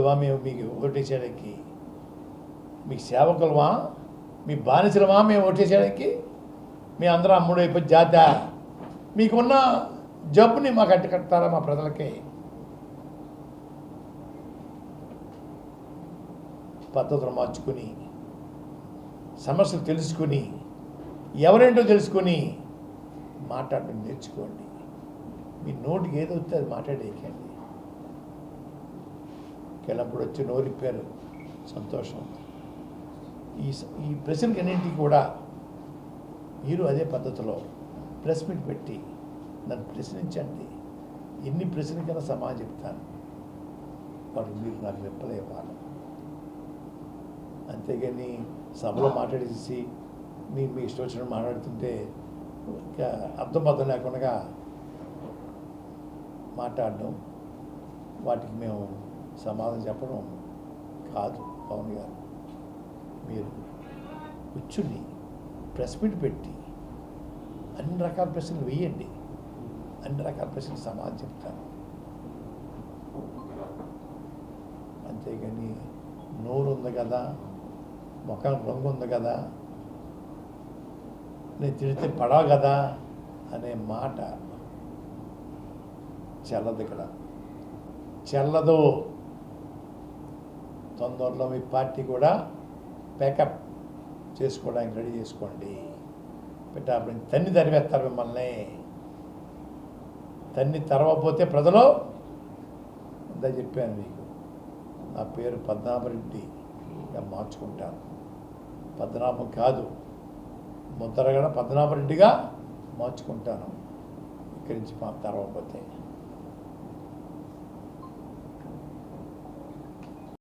సేవకులువా మేము మీకు ఓటేసేయడానికి మీకు సేవకులమా? మీ బానిసలమా మేము ఓటేసేయడానికి మీ అందరూ అమ్ముడు అయిపోయి జాత. మీకున్న జబ్బుని మాకు అట్టి కడతారా మా ప్రజలకి? పద్ధతులు మార్చుకుని సమస్యలు తెలుసుకుని ఎవరేంటో తెలుసుకుని మాట్లాడడం నేర్చుకోండి. మీ నోటికి ఏదో వస్తే అది మాట్లాడేయకండి. వెళ్ళినప్పుడు వచ్చి నోరిప్పారు. సంతోషం. ఈ ఈ ప్రశ్నకన్నింటికి కూడా మీరు అదే పద్ధతిలో ప్రెస్ మీట్ పెట్టి నన్ను ప్రశ్నించండి. ఎన్ని ప్రశ్నకైనా సమాధానం చెప్తాను. వాడు మీరు నాకు రెప్పలే ఇవ్వాలి. అంతేగాని సభలో మాట్లాడేసి మీ మీ ఇష్టం వచ్చిన మాట్లాడుతుంటే ఇంకా అర్థం అర్థం లేకుండా మాట్లాడడం వాటికి మేము సమాధానం చెప్పడం కాదు పవన్ గారు. మీరు కూర్చుని ప్రెస్ మీట్ పెట్టి అన్ని రకాల ప్రశ్నలు వేయండి. అన్ని రకాల ప్రశ్నలు సమాధానం చెప్తాను. అంతేగాని నోరు ఉంది కదా ముఖం రంగు ఉంది కదా నేను తిడితే పడవ కదా అనే మాట చల్లదు ఇక్కడ. చెల్లదు. తొందరలో మీ పార్టీ కూడా ప్యాకప్ చేసుకోవడానికి రెడీ చేసుకోండి. పెట్టాలి తన్ని తరివేస్తారు మిమ్మల్ని. తన్ని తరవపోతే ప్రజలు అంతా చెప్పాను మీకు. నా పేరు పద్మనాభరెడ్డిగా మార్చుకుంటాను. పద్మనాభం కాదు. ముద్రగడ పద్మనాభరెడ్డిగా మార్చుకుంటాను. ఇక్కడి నుంచి మా తరవపోతే